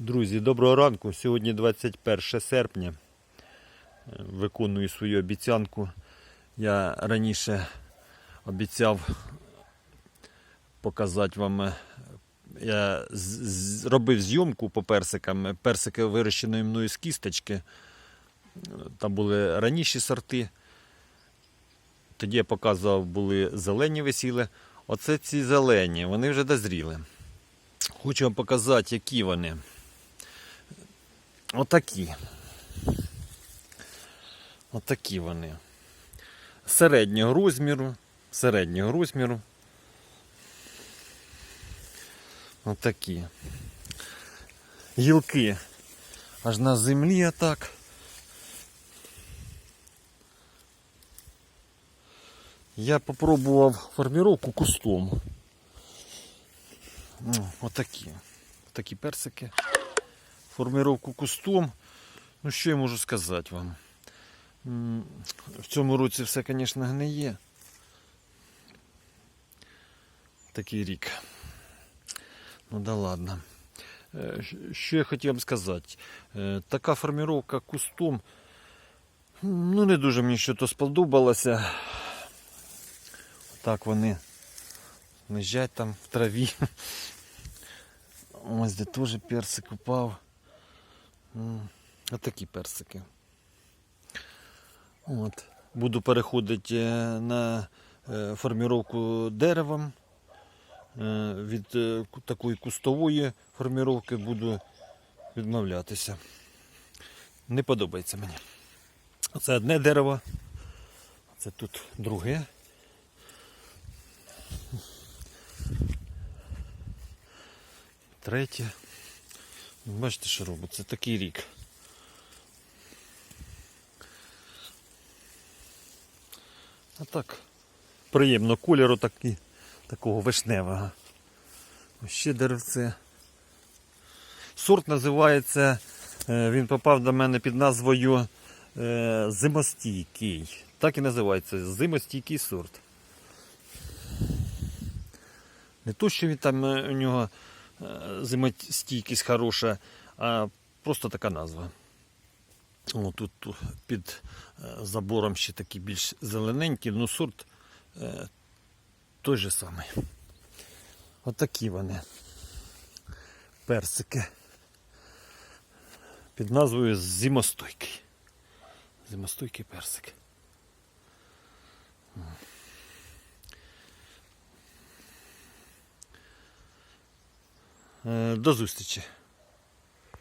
Друзі, доброго ранку. Сьогодні 21 серпня. Е, Виконую свою обіцянку. Я раніше обіцяв показати вам. е, Я робив зйомку по персикам. Персики вирощеної мною з кісточки. Е, Там були раніші сорти. Тоді я показував, були зелені висіли. Оце ці зелені, вони вже дозріли. Хочу вам показати, які вони. Отакі. Отакі вони. Середнього розміру. Середнього розміру. Отакі. Гілки. Аж на землі отак. Я попробував форміровку кустом. Отакі. Такі персики. Формировку кустом. Ну, що я можу сказати вам? В цьому році все, звісно, гниє. Такий рік. Ну да ладно. Е, Що я хотів вам сказати? Е, Така формировка кустом. Ну, не дуже мені що-то сподобалося. Так вони лежать там в траві. Ось де теж персик упав. М, Отакі персики. От. Буду переходити е, на е, форміровку деревом. Е, Від такої кустової форміровки буду відмовлятися. Не подобається мені. Це одне дерево. Це тут друге. Третє. Бачите, що робить? Це такий рік. А так, приємно кольору такі, такого вишневого. Ось Ще деревце. Сорт називається, е, він попав до мене під назвою е, зимостійкий. Так і називається зимостійкий сорт. Не то, що він там е, у нього зимостійкість хороша, а просто така назва. О, тут, під е, забором ще такі більш зелененькі, ну сорт е, той же самий. Отакі вони. Персики. Під назвою зимостойкий. Зимостойкий персик. До зустрічі.